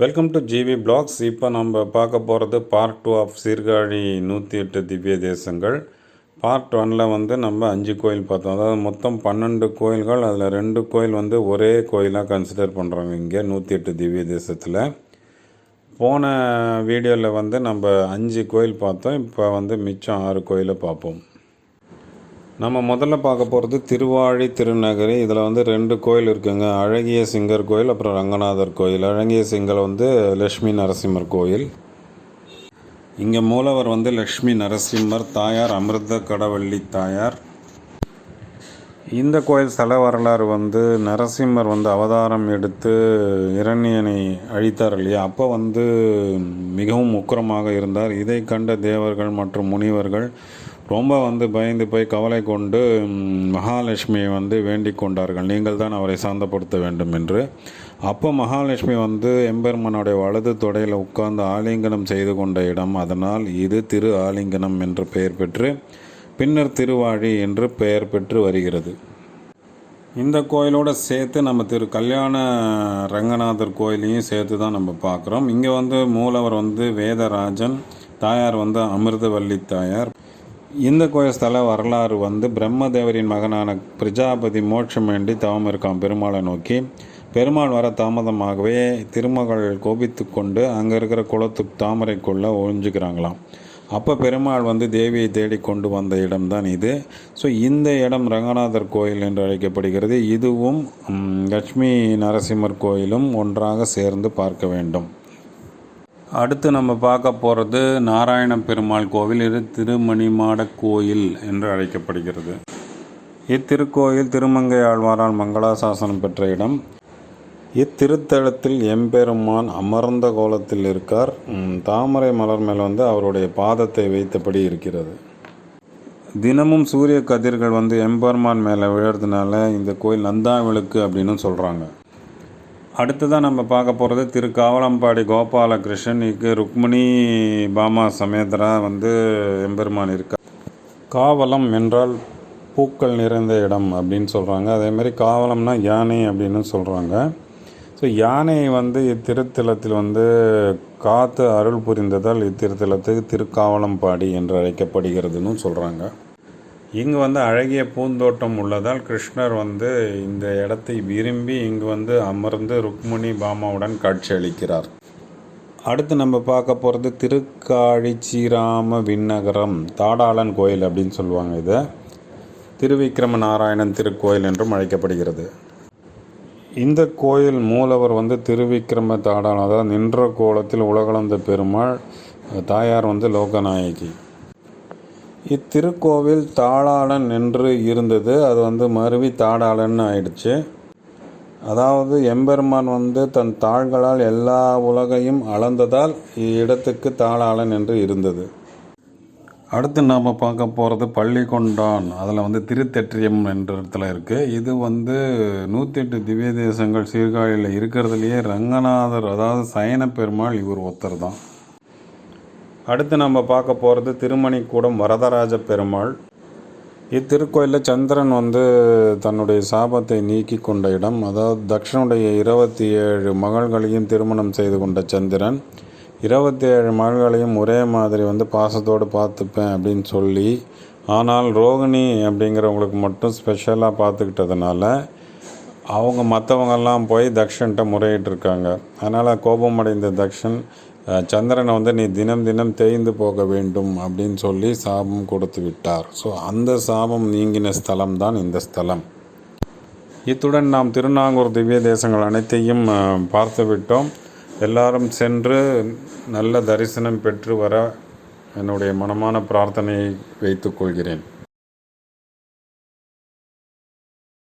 Welcome to GV blocks இப்போ நம்ம பார்க்க போகிறது பார்ட் டூ ஆஃப் சீர்காழி நூற்றி எட்டு திவ்ய தேசங்கள். பார்ட் ஒனில் வந்து நம்ம அஞ்சு கோயில் பார்த்தோம். அதாவது மொத்தம் பன்னெண்டு கோயில்கள் அதில் ரெண்டு கோயில் வந்து ஒரே கோயிலாக கன்சிடர் பண்ணுறாங்க இங்கே நூற்றி எட்டு திவ்ய தேசத்தில். போன வீடியோவில் வந்து நம்ம அஞ்சு கோயில் பார்த்தோம். இப்போ வந்து மிச்சம் ஆறு கோயிலை பார்ப்போம். நம்ம முதல்ல பார்க்க போகிறது திருவாழி திருநகரி. இதில் வந்து ரெண்டு கோயில் இருக்குங்க. அழகிய சிங்கர் கோயில் அப்புறம் ரங்கநாதர் கோயில். அழகிய சிங்கர் வந்து லக்ஷ்மி நரசிம்மர் கோயில். இங்கே மூலவர் வந்து லக்ஷ்மி நரசிம்மர் தாயார் அமிர்த கடவள்ளி தாயார். இந்த கோயில் ஸ்தல வரலாறு வந்து நரசிம்மர் வந்து அவதாரம் எடுத்து இரணியனை அழித்தார் இல்லையா? அப்போ வந்து மிகவும் உக்கிரமாக இருந்தார். இதை கண்ட தேவர்கள் மற்றும் முனிவர்கள் ரொம்ப வந்து பயந்து போய் கவலை கொண்டு மகாலட்சுமியை வந்து வேண்டிக் கொண்டார்கள். நீங்கள் தான் அவரை சாந்தப்படுத்த வேண்டும் என்று. அப்போ மகாலட்சுமி வந்து எம்பெருமனுடைய வலது தொடையில் உட்கார்ந்து ஆலிங்கனம் செய்து கொண்ட இடம். அதனால் இது திரு ஆலிங்கனம் என்று பெயர் பெற்று பின்னர் திருவாழி என்று பெயர் பெற்று வருகிறது. இந்த கோயிலோட சேர்த்து நம்ம திரு கல்யாண ரங்கநாதர் கோயிலையும் சேர்த்து தான் நம்ம பார்க்குறோம். இங்கே வந்து மூலவர் வந்து வேதராஜன் தாயார் வந்து அமிர்தவல்லி தாயார் இந்த கோயஸ்தல வரலாறு வந்து பிரம்மதேவரின் மகனான பிரஜாபதி மோட்சம் வேண்டி தவம் இருக்கான் பெருமாளை நோக்கி பெருமாள் வர தாமதமாகவே திருமகள் கோபித்து கொண்டு அங்கே இருக்கிற குளத்து தாமரைக்குள்ளே ஒழிஞ்சுக்கிறாங்களாம். அப்போ பெருமாள் வந்து தேவியை தேடி கொண்டு வந்த இடம்தான் இது. ஸோ இந்த இடம் ரங்கநாதர் கோயில் என்று அழைக்கப்படுகிறது. இதுவும் லட்சுமி நரசிம்மர் கோயிலும் ஒன்றாக சேர்ந்து பார்க்க வேண்டும். அடுத்து நம்ம பார்க்க போகிறது நாராயண பெருமாள் கோவில். இது திருமணிமாட கோயில் என்று அழைக்கப்படுகிறது. இத்திருக்கோயில் திருமங்கை ஆழ்வாரால் மங்களாசாசனம் பெற்ற இடம். இத்திருத்தலத்தில் எம்பெருமான் அமர்ந்த கோலத்தில் இருக்கார். தாமரை மலர் மேல் வந்து அவருடைய பாதத்தை வைத்தபடி இருக்கிறது. தினமும் சூரிய கதிர்கள் வந்து எம்பெருமான் மேலே விழுறதுனால இந்த கோயில் நந்தா விளக்கு அப்படின்னு சொல்கிறாங்க அடுத்ததாக நம்ம பார்க்க போகிறது திரு காவலம்பாடி கோபாலகிருஷ்ணன் இங்கு ருக்மிணி பாமா சமேதரா வந்து எம்பெருமான் இருக்கா. காவலம் என்றால் பூக்கள் நிறைந்த இடம் அப்படின்னு சொல்கிறாங்க அதேமாதிரி காவலம்னா யானை அப்படின்னு சொல்கிறாங்க ஸோ யானை வந்து இத்திருத்தலத்தில் வந்து காத்து அருள் புரிந்ததால் இத்திருத்தலத்துக்கு திருக்காவலம்பாடி என்று அழைக்கப்படுகிறதுன்னு சொல்கிறாங்க இங்கு வந்து அழகிய பூந்தோட்டம் உள்ளதால் கிருஷ்ணர் வந்து இந்த இடத்தை விரும்பி இங்கு வந்து அமர்ந்து ருக்மிணி பாமாவுடன் காட்சியளிக்கிறார். அடுத்து நம்ம பார்க்க போகிறது திருக்காழிச்சிராம விண்ணகரம் தாடாளன் கோயில் அப்படின்னு சொல்லுவாங்க இதை. திருவிக்கிரம நாராயணன் திருக்கோயில் என்றும் அழைக்கப்படுகிறது. இந்த கோயில் மூலவர் வந்து திருவிக்கிரம தாடாளன் அதாவது நின்ற கோலத்தில் உலகளந்த பெருமாள் தாயார் வந்து லோகநாயகி. இத்திருக்கோவில் தாளாளன் என்று இருந்தது. அது வந்து மருவி தாடாளன் ஆயிடுச்சு. அதாவது எம்பெருமான் வந்து தன் தாள்களால் எல்லா உலகையும் அளந்ததால் இடத்துக்கு தாளாளன் என்று இருந்தது. அடுத்து நாம் பார்க்க போகிறது பள்ளிக்கொண்டான். அதில் வந்து திருத்தெற்றியம் என்ற இடத்துல இருக்குது இது வந்து நூற்றி எட்டு திவ்ய தேசங்கள் சீர்காழியில் இருக்கிறதுலையே ரங்கநாதர் அதாவது சயன பெருமாள் இவர் ஒருத்தர் தான் அடுத்து நம்ம பார்க்க போகிறது திருமணிக்கூடம் வரதராஜ பெருமாள். இத்திருக்கோயிலில் சந்திரன் வந்து தன்னுடைய சாபத்தை நீக்கி கொண்ட இடம். அதாவது தக்ஷனுடைய இருபத்தி ஏழு மகள்களையும் திருமணம் செய்து கொண்ட சந்திரன். இருபத்தி ஏழு மகள்களையும் ஒரே மாதிரி வந்து பாசத்தோடு பார்த்துப்பேன் அப்படின்னு சொல்லி ஆனால் ரோகிணி அப்படிங்கிறவங்களுக்கு மட்டும் ஸ்பெஷலாக பார்த்துக்கிட்டதுனால அவங்க மற்றவங்கெல்லாம் போய் தக்ஷன்கிட்ட முறையிட்டிருக்காங்க. அதனால் கோபமடைந்த தக்ஷன் சந்திரனை வந்து நீ தினம் தினம் தேய்ந்து போக வேண்டும் அப்படின்னு சொல்லி சாபம் கொடுத்து விட்டார். ஸோ அந்த சாபம் நீங்கின ஸ்தலம் தான் இந்த ஸ்தலம். இத்துடன் நாம் திருநாங்கூர் திவ்ய தேசங்கள் அனைத்தையும் பார்த்து விட்டோம். எல்லாரும் சென்று நல்ல தரிசனம் பெற்று வர என்னுடைய மனமான பிரார்த்தனையை வைத்துக்கொள்கிறேன்